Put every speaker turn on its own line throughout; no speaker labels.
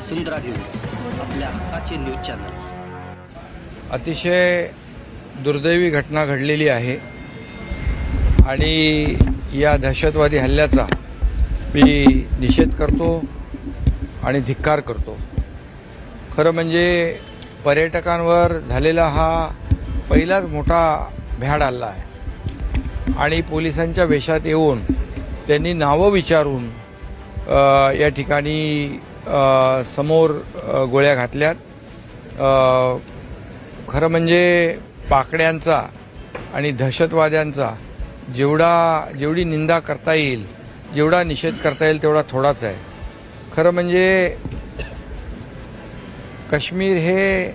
वसुंधरा news आपल्या हक्काचे news channel.
अतिशय दुर्दैवी घटना घडलेली आहे. आणि या दहशतवादी हल्ल्याचा मी निषेध करतो आणि धिक्कार करतो. खरं म्हणजे पर्यटकांवर झालेला हा पहिलाच मोठा भ्याड हल्ला आहे. आणि पोलिसांच्या वेशात येऊन त्यांनी नावं विचारून या ठिकाणी समोर गोळ्या घातल्यात. खरं म्हणजे पाकड्यांचा आणि दहशतवाद्यांचा जेवढा जेवढी निंदा करता येईल जेवढा निषेध करता येईल तेवढा थोडाच आहे. खरं म्हणजे काश्मीर हे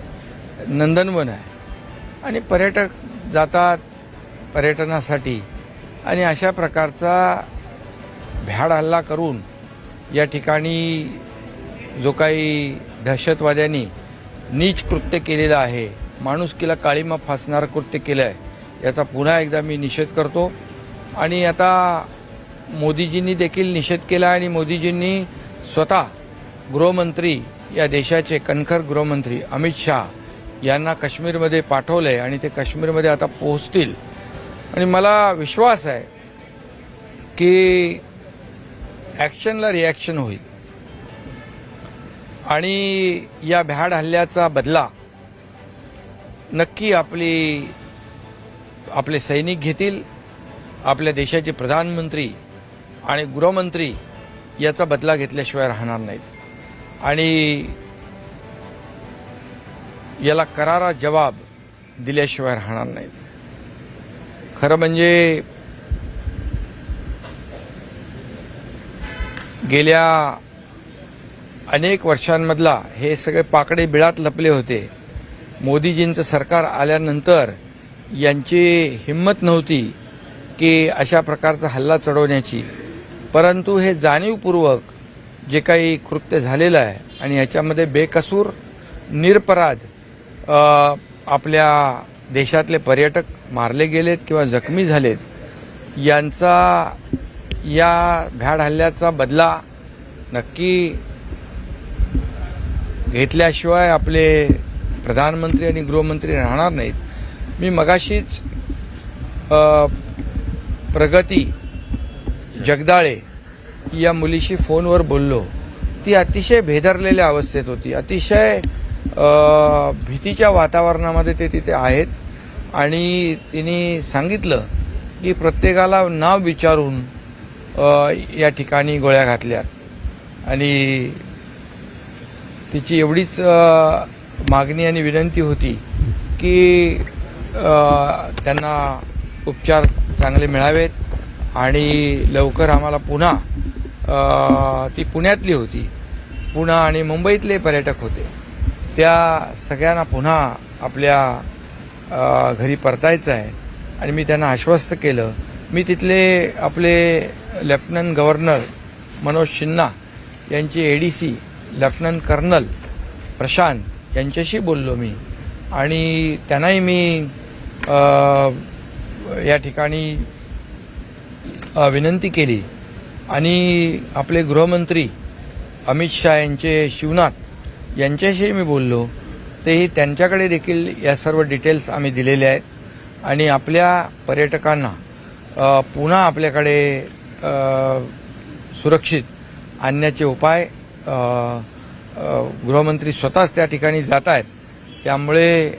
नंदनवन आहे. आणि पर्यटक जातात पर्यटनासाठी आणि अशा प्रकारचा भ्याड हल्ला करून या ठिकाणी जो काही दहशतवाद्यांनी नीच कृत्य केलेलं आहे माणुसकीला काळीमा फासणारं कृत्य केलं आहे याचा पुन्हा एकदा मी निषेध करतो. आणि आता मोदीजींनी देखील निषेध केला आणि मोदीजींनी स्वतः गृहमंत्री या देशाचे कणखर गृहमंत्री अमित शाह यांना काश्मीरमध्ये पाठवलं आहे आणि ते काश्मीरमध्ये आता पोहोचतील. आणि मला विश्वास आहे की ॲक्शनला रिॲक्शन होईल. आणि या भ्याड हल्ल्याचा बदला नक्की आपली आपले सैनिक घेतील आपल्या देशाचे प्रधानमंत्री आणि गृहमंत्री याचा बदला घेतल्याशिवाय राहणार नाहीत. आणि याला करारा जवाब दिल्याशिवाय राहणार नाहीत. खरं म्हणजे गेल्या अनेक वर्षांमधला हे सगळे पाकडे बिळात लपले होते. मोदीजींचं सरकार आल्यानंतर यांची हिंमत नव्हती की अशा प्रकारचा हल्ला चढवण्याची. परंतु हे जाणीवपूर्वक जे काही कृत्य झालेलं आहे आणि ह्याच्यामध्ये बेकसूर निरपराध आपल्या देशातले पर्यटक मारले गेलेत किंवा जखमी झालेत यांचा या भ्याड हल्ल्याचा बदला नक्की घेतल्याशिवाय आपले प्रधानमंत्री आणि गृहमंत्री राहणार नाहीत. मी मगाशीच प्रगती जगदाळे या मुलीशी फोनवर बोललो. ती अतिशय भेदरलेल्या अवस्थेत होती. अतिशय भीतीच्या वातावरणामध्ये ते तिथे आहेत. आणि तिने सांगितलं की प्रत्येकाला नाव विचारून या ठिकाणी गोळ्या घातल्यात. आणि तिची एवढीच मागणी आणि विनंती होती की त्यांना उपचार चांगले मिळावेत आणि लवकर आम्हाला पुन्हा ती पुण्यातली होती. पुणा आणि मुंबईतले पर्यटक होते. त्या सगळ्यांना पुन्हा आपल्या घरी परतायचं आहे आणि मी त्यांना आश्वस्त केलं. मी तिथले आपले लेफ्टनंट गव्हर्नर मनोज सिन्हा यांची A D C lieutenant colonel Prashant यांच्याशी बोललो मी. आणि त्यांनाही मी या ठिकाणी विनंती केली. आणि आपले गृहमंत्री अमित शहा यांचे शिवनाथ यांच्याशी मी बोललो. तेही त्यांच्याकडे देखील या सर्व डिटेल्स आम्ही दिलेले आहेत. आणि आपल्या पर्यटकांना पुन्हा आपल्याकडे सुरक्षित आणण्याचे उपाय गृहमंत्री स्वतःच त्या ठिकाणी जात आहेत. त्यामुळे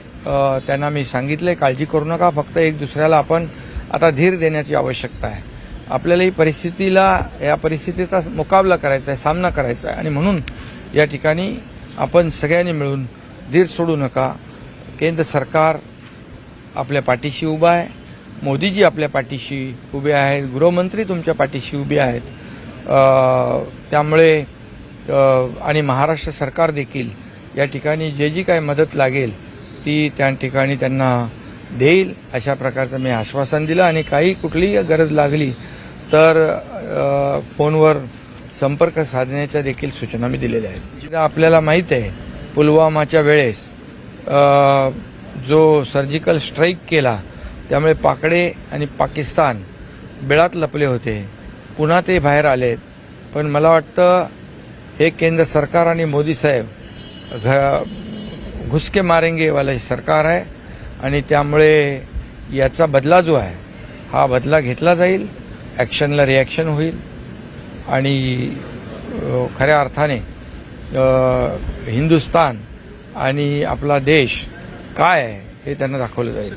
त्यांना मी सांगितले काळजी करू नका फक्त एक दुसऱ्याला आपण आता धीर देण्याची आवश्यकता आहे. आपल्याला ही परिस्थितीला या परिस्थितीचा मुकाबला करायचा आहे सामना करायचा आहे. आणि म्हणून या ठिकाणी आपण सगळ्यांनी मिळून धीर सोडू नका. केंद्र सरकार आपल्या पाठीशी उभा आहे. मोदीजी आपल्या पाठीशी उभे आहेत. गृहमंत्री तुमच्या पाठीशी उभे आहेत. त्यामुळे आणि महाराष्ट्र सरकार देखील या ठिकाणी जे जी काय मदत लागेल ती त्या ठिकाणी त्यांना देईल अशा प्रकारचं मी आश्वासन दिलं. आणि काही कुठलीही गरज लागली तर फोनवर संपर्क साधण्याच्या देखील सूचना मी दिलेल्या आहेत. आपल्याला माहीत आहे पुलवामाच्या वेळेस जो सर्जिकल स्ट्राईक केला त्यामुळे पाकडे आणि पाकिस्तान बिळात लपले होते. पुन्हा ते बाहेर आलेत. पण मला वाटतं हे केंद्र सरकार आणि मोदी साहेब घ घुसके मारेंगे वाला हे सरकार आहे आणि त्यामुळे याचा बदला जो आहे हा बदला घेतला जाईल ॲक्शनला रिॲक्शन होईल आणि खऱ्या अर्थाने हिंदुस्तान आणि आपला देश काय आहे हे त्यांना दाखवलं जाईल.